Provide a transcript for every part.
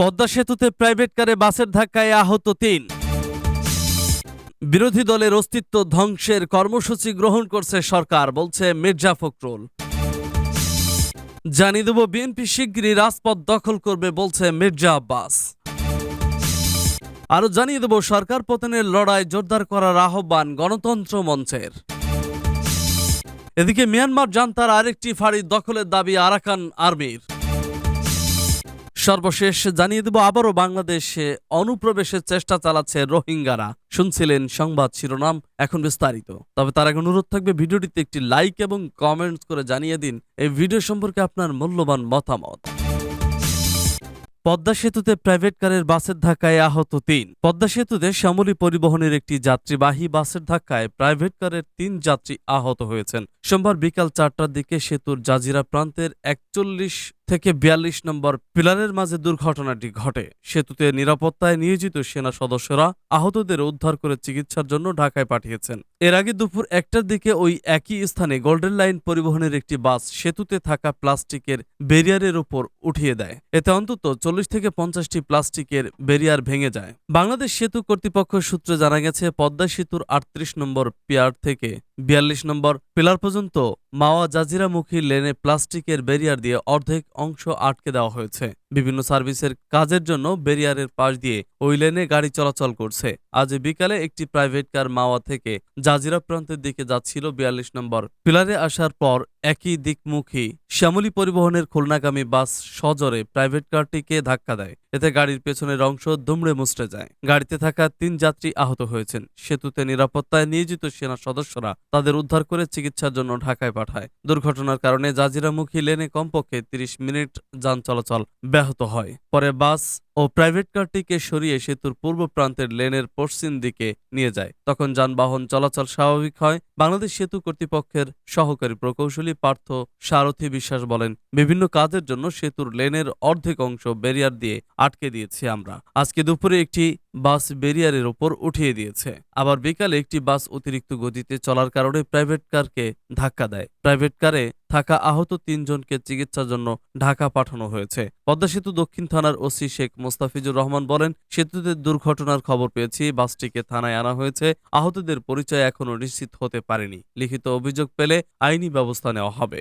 পদ্মা সেতুতে প্রাইভেট কারে বাসের ধাক্কায় আহত তিন। বিরোধী দলের অস্তিত্ব ধ্বংসের কর্মসূচি গ্রহণ করছে সরকার, বলছে মির্জা ফখরুল। জানিয়ে দেব, বিএনপি শিগগিরই রাজপথ দখল করবে, বলছে মির্জা আব্বাস। আরও জানিয়ে দেব, সরকার পতনের লড়াই জোরদার করার আহ্বান গণতন্ত্র মঞ্চের। এদিকে মিয়ানমার জান্তার আরেকটি ফাঁড়ি দখলের দাবি আরাকান আর্মির। সর্বশেষ জানিয়ে দেব, আবারও বাংলাদেশে অনুপ্রবেশের চেষ্টা চালাচ্ছে রোহিঙ্গারা। শুনছিলেন সংবাদ শিরোনাম, এখন বিস্তারিত। তবে তার আগে অনুরোধ থাকবে, ভিডিওটিতে একটি লাইক এবং কমেন্টস করে জানিয়ে দিন, এই ভিডিও সম্পর্কে আপনার মূল্যবান মতামত। পদ্মা সেতুতে প্রাইভেট কারের বাসের ধাক্কায় আহত তিন। পদ্মা সেতুতে শ্যামলী পরিবহনের একটি যাত্রীবাহী বাসের ধাক্কায় প্রাইভেট কারের তিন যাত্রী আহত হয়েছেন। সোমবার বিকাল চারটার দিকে সেতুর জাজিরা প্রান্তের একচল্লিশ থেকে বিয়াল্লিশ নম্বর পিলারের মাঝে দুর্ঘটনাটি ঘটে। সেতুতে নিরাপত্তায় নিয়োজিত সেনা সদস্যরা আহতদের উদ্ধার করে চিকিৎসার জন্য ঢাকায় পাঠিয়েছেন। এর আগে দুপুর একটার দিকে ওই একই স্থানে গোল্ডেন লাইন পরিবহনের একটি বাস সেতুতে থাকা প্লাস্টিকের ব্যারিয়ারের উপর উঠিয়ে দেয়। এতে অন্তত চল্লিশ থেকে পঞ্চাশটি প্লাস্টিকের ব্যারিয়ার ভেঙে যায়। বাংলাদেশ সেতু কর্তৃপক্ষ সূত্রে জানা গেছে, পদ্মা সেতুর আটত্রিশ নম্বর পিয়ার থেকে বিয়াল্লিশ নম্বর, পিলার পর্যন্ত মাওয়া জাজিরামুখী লেনে প্লাস্টিকের ব্যারিয়ার দিয়ে অর্ধেক অংশ আটকে দেওয়া হয়েছে। বিভিন্ন সার্ভিসের কাজের জন্য ব্যারিয়ারের পাশ দিয়ে ওই লেনে গাড়ি চলাচল করছে। আজ বিকালে একটি প্রাইভেট কার মাওয়া থেকে জাজিরা প্রান্তের দিকে যাচ্ছিল বিয়াল্লিশ নম্বর। পিলারে আসার পর একই দিকমুখী শ্যামলী পরিবহনের খুলনাগামী বাস সজরে প্রাইভেট কারটিকে ধাক্কা দেয়। এতে গাড়ির পেছনের অংশ দুমড়ে মুচড়ে যায়। গাড়িতে থাকা তিন যাত্রী আহত হয়েছেন। সেতুতে নিরাপত্তায় নিয়োজিত সেনা সদস্যরা তাদের উদ্ধার করে চিকিৎসার জন্য ঢাকায় পাঠায়। দুর্ঘটনার কারণে জাজিরামুখী লেনে কমপক্ষে তিরিশ মিনিট যান চলাচল ব্যাহত হয়। পরে বাস ও প্রাইভেট কারটিকে সরিয়ে সেতুর পূর্ব প্রান্তের লেনের পশ্চিম দিকে নিয়ে যায়। তখন যানবাহন চলাচল স্বাভাবিক হয়। বাংলাদেশ সেতু কর্তৃপক্ষের সহকারী প্রকৌশলী পার্থ সারথী বিশ্বাস বলেন, বিভিন্ন কাজের জন্য সেতুর লেনের অর্ধেক অংশ ব্যারিয়ার দিয়ে আটকে দিয়েছি আমরা। আজকে দুপুরে একটি বাস ব্যারিয়ারের ওপর উঠিয়ে দিয়েছে। আবার বিকালে একটি বাস অতিরিক্ত গতিতে চলার কারণে প্রাইভেট কারকে ধাক্কা দেয়। প্রাইভেট কারে থাকা আহত তিনজনকে চিকিৎসার জন্য ঢাকা পাঠানো হয়েছে। পদ্মা সেতু দক্ষিণ থানার ওসি শেখ মোস্তাফিজুর রহমান বলেন, সেতুতে দুর্ঘটনার খবর পেয়েছি, বাসটিকে থানায় আনা হয়েছে, আহতদের পরিচয় এখনও নিশ্চিত হতে পারেনি। লিখিত অভিযোগ পেলে আইনি ব্যবস্থা নেওয়া হবে।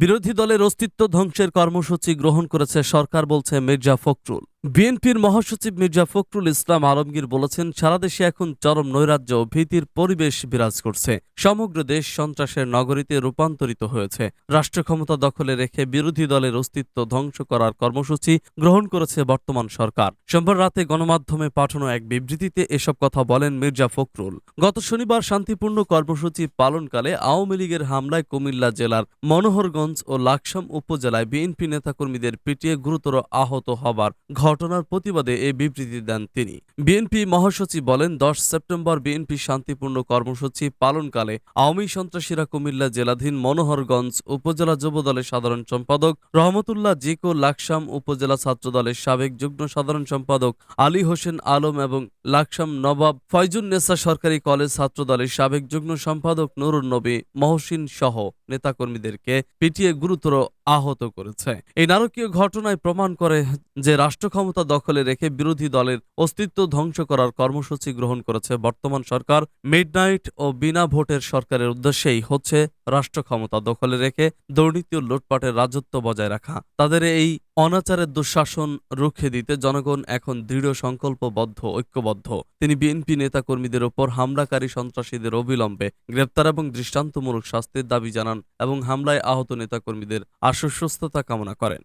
বিরোধী দলের অস্তিত্ব ধ্বংসের কর্মসূচি গ্রহণ করেছে সরকার, বলছে মির্জা ফখরুল। বিএনপির মহাসচিব মির্জা ফখরুল ইসলাম আলমগীর বলেছেন, সারা দেশে এখন চরম নৈরাজ্য ভীতির পরিবেশ বিরাজ করছে। সমগ্র দেশ সন্ত্রাসের নগরীতে রূপান্তরিত হয়েছে। রাষ্ট্র ক্ষমতা দখলে রেখে বিরোধী দলের অস্তিত্ব ধ্বংস করার কর্মসূচি গ্রহণ করেছে বর্তমান সরকার। সোমবার রাতে গণমাধ্যমে পাঠানো এক বিবৃতিতে এসব কথা বলেন মির্জা ফখরুল। গত শনিবার শান্তিপূর্ণ কর্মসূচি পালনকালে আওয়ামী লীগের হামলায় কুমিল্লা জেলার মনোহরগঞ্জ ও লাকসাম উপজেলায় বিএনপি নেতাকর্মীদের পিটিয়ে গুরুতর আহত হবার ঘটনার প্রতিবাদে এই বিবৃতি দেন তিনি। বিএনপি মহাসচিব বলেন, দশ সেপ্টেম্বর বিএনপি শান্তিপূর্ণ কর্মসূচি পালনকালে আওয়ামী সন্ত্রাসীরা কুমিল্লা জেলাধীন মনোহরগঞ্জ উপজেলা যুবদলের সাধারণ সম্পাদক, রহমতুল্লাহ জিকো লাকসাম উপজেলা ছাত্রদলের সাবেক যুগ্ম সাধারণ সম্পাদক আলী হোসেন আলম এবং লাকসাম নবাব ফয়জুন নেসা সরকারি কলেজ ছাত্রদলের সাবেক যুগ্ম সম্পাদক নুরুন নবী মহসিন সহ নেতাকর্মীদেরকে পিটিয়ে গুরুতর আহত করেছে। এই নারকীয় ঘটনায় প্রমাণ করে যে রাষ্ট্র ক্ষমতা দখলে রেখে বিরোধী দলের অস্তিত্ব ধ্বংস করার কর্মসূচি গ্রহণ করেছে বর্তমান সরকার। মিডনাইট ও বিনা ভোটের সরকারের উদ্দেশ্যেই হচ্ছে রাষ্ট্র ক্ষমতা দখলে রেখে দুর্নীতি ও লুটপাটের রাজত্ব বজায় রাখা। তাদের এই অনাচারের দুঃশাসন রুখে দিতে জনগণ এখন দৃঢ় সংকল্পবদ্ধ, ঐক্যবদ্ধ। তিনি বিএনপি নেতাকর্মীদের ওপর হামলাকারী সন্ত্রাসীদের অবিলম্বে গ্রেপ্তার এবং দৃষ্টান্তমূলক শাস্তির দাবি জানান এবং হামলায় আহত নেতাকর্মীদের আশ্বস্ততা কামনা করেন।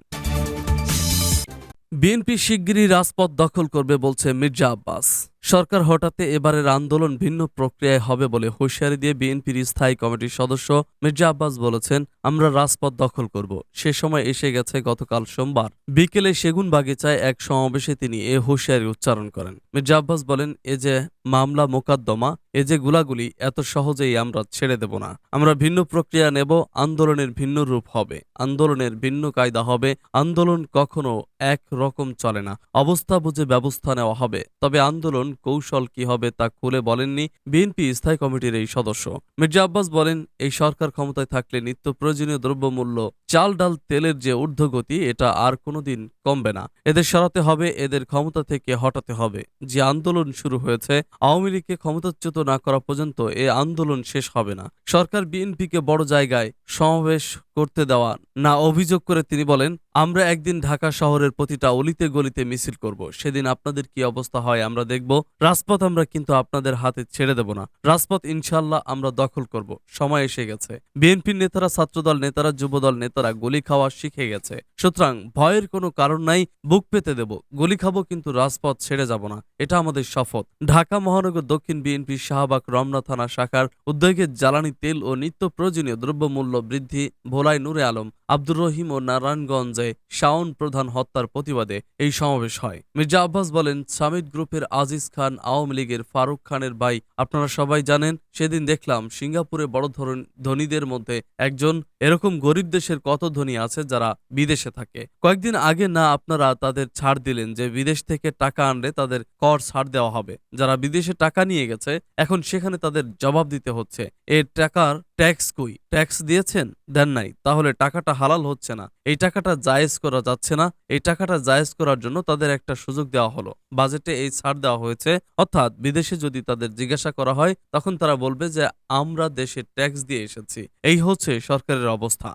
বিএনপি শিগগিরই রাজপথ দখল করবে বলছে মির্জা আব্বাস। সরকার হঠাতে এবারের আন্দোলন ভিন্ন প্রক্রিয়ায় হবে বলে হুঁশিয়ারি দিয়ে বিএনপির স্থায়ী কমিটির সদস্য মির্জা আব্বাস বলেছেন, আমরা রাজপথ দখল করব। সে সময় এসে গেছে গতকাল সোমবার। বিকেলে সেগুন বাগিচায় এক সমাবেশে তিনি এ হুঁশিয়ারি উচ্চারণ করেন। মির্জা আব্বাস বলেন, এ যে মামলা মোকদ্দমা, এ যে গুলাগুলি, এত সহজেই আমরা ছেড়ে দেব না। আমরা ভিন্ন প্রক্রিয়া নেব, আন্দোলনের ভিন্ন রূপ হবে। আন্দোলনের ভিন্ন কায়দা হবে। আন্দোলন কখনো এক রকম চলে না। অবস্থা বুঝে ব্যবস্থা নেওয়া হবে। তবে আন্দোলন কৌশল কি হবে তা খুলে বলেননি বিএনপি স্থায়ী কমিটির এই সদস্য। মির্জা আব্বাস বলেন, এই সরকার ক্ষমতায় থাকলে নিত্য প্রয়োজনীয় দ্রব্যমূল্য, চাল, ডাল, তেলের যে ঊর্ধ্বগতি, এটা আর কোনোদিন কমবে না। এদের সরাতে হবে, এদের ক্ষমতা থেকে হটাতে হবে। যে আন্দোলন শুরু হয়েছে, আওয়ামী লীগকে ক্ষমতাচ্যুত না করা পর্যন্ত এ আন্দোলন শেষ হবে না। সরকার বিএনপিকে বড় জায়গায় সমাবেশ করতে দেওয়া না অভিযোগ করে তিনি বলেন, আমরা একদিন ঢাকা শহরের প্রতিটা অলিতে গলিতে মিছিল করব। সেদিন আপনাদের কি অবস্থা হয় আমরা দেখব। রাজপথ আমরা কিন্তু আপনাদের হাতে ছেড়ে দেব না। রাজপথ ইনশাল্লাহ আমরা দখল করব। সময় এসে গেছে। বিএনপির নেতারা, ছাত্রদল নেতারা, যুবদল নেতারা গুলি খাওয়া শিখে গেছে। সুতরাং ভয়ের কোনো কারণ নাই, বুক পেতে দেব। গুলি খাব কিন্তু রাজপথ ছেড়ে যাব না। এটা আমাদের শপথ। ঢাকা মহানগর দক্ষিণ বিএনপি শাহবাগ রমনা থানা শাখার উদ্যোগে জ্বালানি তেল ও নিত্য প্রয়োজনীয় দ্রব্যমূল্য বৃদ্ধি ভোলাই নূরে আলম, আব্দুর রহিম ও নারায়ণগঞ্জে শাওন প্রধান হত্যার প্রতিবাদে এই সমাবেশ হয়। মির্জা আব্বাস বলেন, সামিট গ্রুপের আজিজ খান, আওয়ামী লীগের ফারুক খানের ভাই, আপনারা সবাই জানেন, সেদিন দেখলাম সিঙ্গাপুরে বড় ধরনের ধনীদের মধ্যে একজন এরকম গরিব দেশের কত ধনী আছে যারা বিদেশে থাকে। কয়েকদিন আগে না আপনারা তাদের ছাড় দিলেন যে বিদেশ থেকে টাকা আনলে তাদের কর ছাড় দেওয়া হবে। যারা বিদেশে টাকা নিয়ে গেছে, এখন সেখানে তাদের জবাব দিতে হচ্ছে। এর টাকার ট্যাক্স কই? ট্যাক্স দিয়েছেন? দেন নাই। তাহলে টাকাটা হালাল হচ্ছে না। এই টাকাটা জায়েজ করা যাচ্ছে না। এই টাকাটা জায়েজ করার জন্য তাদের একটা সুযোগ দেওয়া হলো। বাজেটে এই ছাড় দেওয়া হয়েছে। অর্থাৎ বিদেশে যদি তাদের জিজ্ঞাসা করা হয়, তখন তারা বলবে যে, আমরা দেশে ট্যাক্স দিয়ে এসেছি। এই হচ্ছে সরকারের অবস্থা।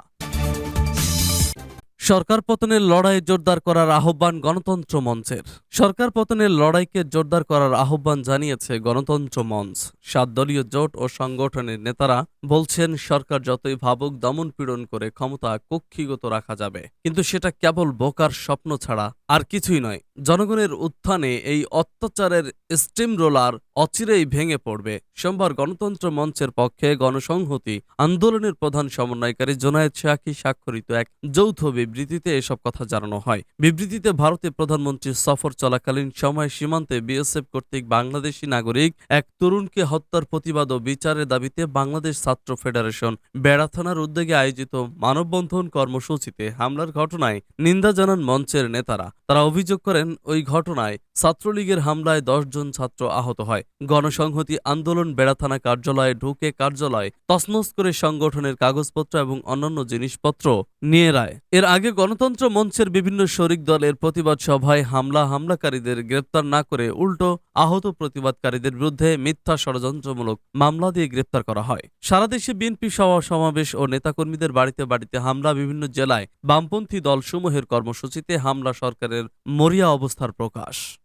সরকার পতনের লড়াই জোরদার করার আহ্বান গণতন্ত্র মঞ্চের। সরকার পতনের লড়াইকে জোরদার করার আহ্বান জানিয়েছে গণতন্ত্র মঞ্চ। সাত দলীয় জোট ও সংগঠনের নেতারা বলছেন, সরকার যতই ভাবুক দমন পীড়ন করে ক্ষমতা কক্ষিগত রাখা যাবে। কিন্তু সেটা কেবল বোকার স্বপ্ন ছাড়া আর কিছুই নয়। জনগণের উত্থানে এই অত্যাচারের স্টিম রোলার অচিরেই ভেঙে পড়বে। সোমবার গণতন্ত্র মঞ্চের পক্ষে গণসংহতি আন্দোলনের প্রধান সমন্বয়কারী জোনায়েদ শাকি স্বাক্ষরিত এক যৌথ বিবৃতিতে এসব কথা জানানো হয়। বিবৃতিতে ভারতে প্রধানমন্ত্রীর সফর চলাকালীন সময় সীমান্তে বিএসএফ কর্তৃক বাংলাদেশি নাগরিক এক তরুণকে হত্যার প্রতিবাদ ও বিচারের দাবিতে বাংলাদেশ ছাত্র ফেডারেশন বেড়া থানার উদ্যোগে আয়োজিত মানববন্ধন কর্মসূচিতে হামলার ঘটনায় নিন্দা জানান মঞ্চের নেতারা। তারা অভিযোগ করেন, ওই ঘটনায় ছাত্রলীগের হামলায় জন ছাত্র আহত হয়। গণসংহতি আন্দোলন বেড়া থানা কার্যালয়ে ঢুকে কার্যালয় তছনছ করে সংগঠনের কাগজপত্র এবং অন্যান্য জিনিসপত্র নিয়ে রায়। এর আগে গণতন্ত্র মঞ্চের বিভিন্ন শরিক দলের প্রতিবাদ সভায় হামলা, হামলাকারীদের গ্রেপ্তার না করে উল্টো আহত প্রতিবাদকারীদের বিরুদ্ধে মিথ্যা ষড়যন্ত্রমূলক মামলা দিয়ে গ্রেপ্তার করা হয়। সারা দেশে বিএনপি সভা, সমাবেশ ও নেতাকর্মীদের বাড়িতে বাড়িতে হামলা, বিভিন্ন জেলায় বামপন্থী দলসমূহের কর্মসূচিতে হামলা, সরকারের মরিয়া অবস্থার প্রকাশ।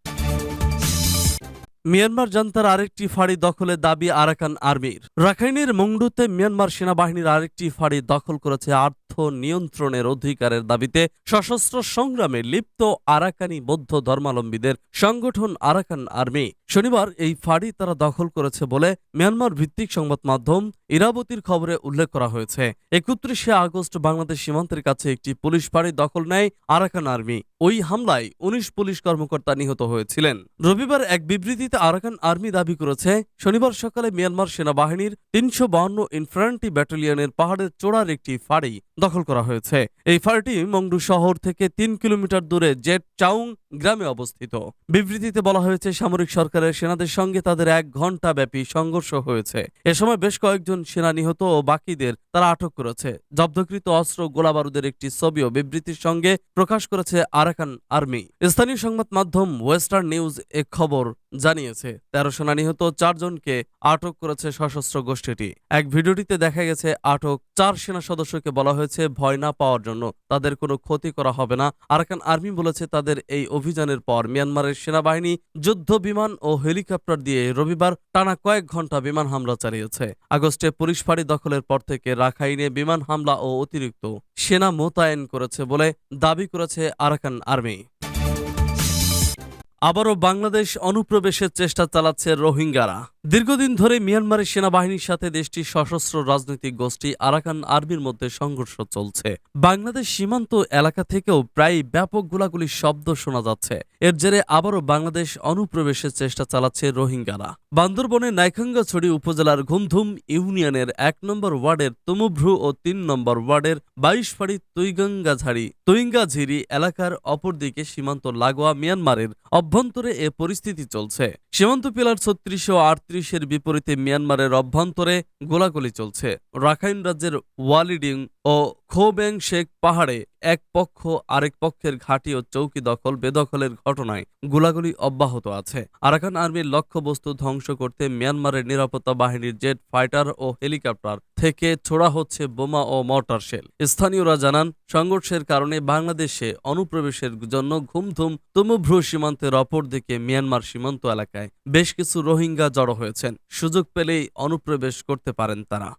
মিয়ানমার জান্তার আরেকটি ফাঁড়ি দখলের দাবি আরাকান আর্মির। রাখাইনের মংডুতে মিয়ানমার সেনাবাহিনীর আরেকটি ফাঁড়ি দখল করেছে আর্থ নিয়ন্ত্রণের অধিকারের দাবিতে সশস্ত্র সংগ্রামে লিপ্ত আরাকানি বৌদ্ধ ধর্মাবলম্বীদের সংগঠন আরাকান আর্মি। শনিবার এই ফাঁড়ি তারা দখল করেছে বলে মিয়ানমার ভিত্তিক সংবাদ মাধ্যম ইরাবতীর খবরে উল্লেখ করা হয়েছে, একত্রিশে আগস্ট বাংলাদেশ সীমান্তের কাছে একটি পুলিশ ফাঁড়ি দখল নেয় আরাকান আর্মি। ওই হামলায় উনিশ পুলিশ কর্মকর্তা নিহত হয়েছিলেন। রবিবার এক বিবৃতিতে আরাকান আর্মি দাবি করেছে, শনিবার সকালে মিয়ানমার সেনাবাহিনীর তিনশো বাহান্ন ইনফ্রান্টি ব্যাটালিয়নের পাহাড়ের চোড়ার একটি ফাঁড়ি দখল করা হয়েছে। এই ফাঁড়িটি মংডু শহর থেকে তিন কিলোমিটার দূরে জেট চাউং গ্রামে অবস্থিত। বিবৃতিতে বলা হয়েছে, সামরিক সরকারের সেনাদের সঙ্গে তাদের এক ঘণ্টা ব্যাপী সংঘর্ষ হয়েছে। এ সময় বেশ কয়েকজন সেনা নিহত ও বাকিদের তারা আটক করেছে। জব্দকৃত অস্ত্র গোলাবারুদের একটি ছবিও বিবৃতির সঙ্গে প্রকাশ করেছে আরাকান আর্মি। স্থানীয় সংবাদ মাধ্যম ওয়েস্টার্ন নিউজ এ খবর জানিয়েছে। তেরো সেনা নিহত চারজনকে আটক করেছে সশস্ত্র গোষ্ঠীটি। এক ভিডিওটিতে দেখা গেছে, আটক চার সেনা সদস্যকে বলা হয়েছে ভয় না পাওয়ার জন্য। তাদের কোনো ক্ষতি করা হবে না। আরাকান আর্মি বলেছে, তাদের এই অভিযানের পর মিয়ানমারের সেনাবাহিনী যুদ্ধ, বিমান ও হেলিকপ্টার দিয়ে রবিবার টানা কয়েক ঘণ্টা বিমান হামলা চালিয়েছে। আগস্টে পুলিশ ফাঁড়ি দখলের পর থেকে রাখাইনে বিমান হামলা ও অতিরিক্ত সেনা মোতায়েন করেছে বলে দাবি করেছে আরাকান আর্মি। আবারও বাংলাদেশ অনুপ্রবেশের চেষ্টা চালাচ্ছে রোহিঙ্গারা। দীর্ঘদিন ধরে মিয়ানমারের সেনাবাহিনীর সাথে দেশটির সশস্ত্র রাজনৈতিক গোষ্ঠী আরাকান আর্মির মধ্যে সংঘর্ষ চলছে। বাংলাদেশ সীমান্ত এলাকা থেকেও প্রায় ব্যাপক গোলাগুলির শব্দ শোনা যাচ্ছে। এর জেরে আবারও বাংলাদেশ অনুপ্রবেশের চেষ্টা চালাচ্ছে রোহিঙ্গারা। বান্দরবনের নাইখাঙ্গাছড়ি উপজেলার ঘুমধুম ইউনিয়নের এক নম্বর ওয়ার্ডের তুমুভ্রু ও তিন নম্বর ওয়ার্ডের বাইশফাড়ি তুইগঙ্গাঝাড়ি তুইঙ্গাঝিরি এলাকার অপরদিকে সীমান্ত লাগোয়া মিয়ানমারের অভ্যন্তরে এ পরিস্থিতি চলছে। সীমান্ত পিলার ছত্রিশ ও আটত্রিশের বিপরীতে মিয়ানমারের অভ্যন্তরে গোলাগুলি চলছে। রাখাইন রাজ্যের ওয়ালিডিং ও খোব্যাং শেখ পাহাড়ে এক পক্ষ আরেক পক্ষের ঘাঁটি ও চৌকি দখল, বেদখলের ঘটনায় গোলাগুলি অব্যাহত আছে। আরাকান আর্মির লক্ষ্যবস্তু ধ্বংস করতে মিয়ানমারের নিরাপত্তা বাহিনীর জেট ফাইটার ও হেলিকপ্টার থেকে ছোড়া হচ্ছে বোমা ও মর্টার শেল। স্থানীয়রা জানান, সংঘর্ষের কারণে বাংলাদেশে অনুপ্রবেশের জন্য ঘুমধুম তুমুভ্রু সীমান্তের অপর দিকে মিয়ানমার সীমান্ত এলাকায় বেশ কিছু রোহিঙ্গা জড়ো হয়েছেন। সুযোগ পেলেই অনুপ্রবেশ করতে পারেন তারা।